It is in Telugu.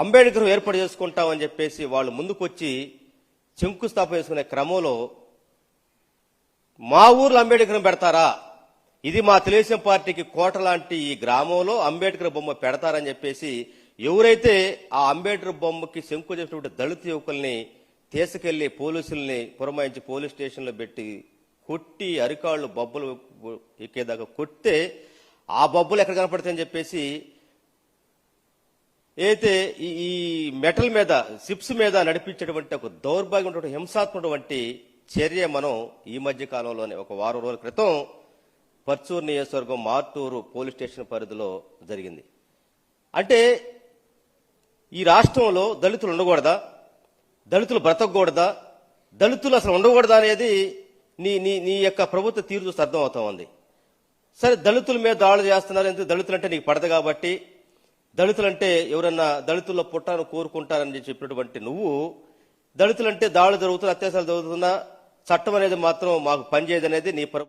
అంబేద్కర్ ఏర్పాటు చేసుకుంటామని చెప్పేసి వాళ్ళు ముందుకొచ్చి శంకుస్థాపన చేసుకునే క్రమంలో మా ఊర్లో అంబేద్కర్ పెడతారా? ఇది మా తెలుగుదేశం పార్టీకి కోట లాంటి ఈ గ్రామంలో అంబేద్కర్ బొమ్మ పెడతారని చెప్పేసి ఎవరైతే ఆ అంబేద్కర్ బొమ్మకి శంకు చేసినటువంటి దళిత యువకుల్ని తీసుకెళ్ళి పోలీసుల్ని పురమాయించి పోలీస్ స్టేషన్లో పెట్టి కొట్టి అరికాళ్ళు బొబ్బలు ఎక్కేదాకా కొడితే ఆ బొబ్బలు ఎక్కడ కనపడతాయని చెప్పేసి అయితే ఈ ఈ మెటల్ మీద సిప్స్ మీద నడిపించేటువంటి ఒక దౌర్భాగ్యం హింసాత్మకటువంటి చర్య మనం ఈ మధ్య కాలంలోనే ఒక వారం రోజుల క్రితం పర్చూరు నియోజకవర్గం మార్టూరు పోలీస్ స్టేషన్ పరిధిలో జరిగింది. అంటే ఈ రాష్ట్రంలో దళితులు ఉండకూడదా? దళితులు బ్రతకూడదా దళితులు అసలు ఉండకూడదా అనేది నీ నీ నీ యొక్క ప్రభుత్వ తీరు చూస్తే అర్థం అవుతా ఉంది. సరే దళితుల మీద దాడులు చేస్తున్నారు ఎందుకు దళితులు అంటే నీకు పడదు కాబట్టి దళితులంటే ఎవరన్నా దళితుల్లో పుట్టాను కోరుకుంటారని చెప్పినటువంటి నువ్వు దళితులంటే దాడులు జరుగుతున్నా అత్యాచారాలు జరుగుతున్నా చట్టం అనేది మాత్రం మాకు పనిచేయదు అనేది నీ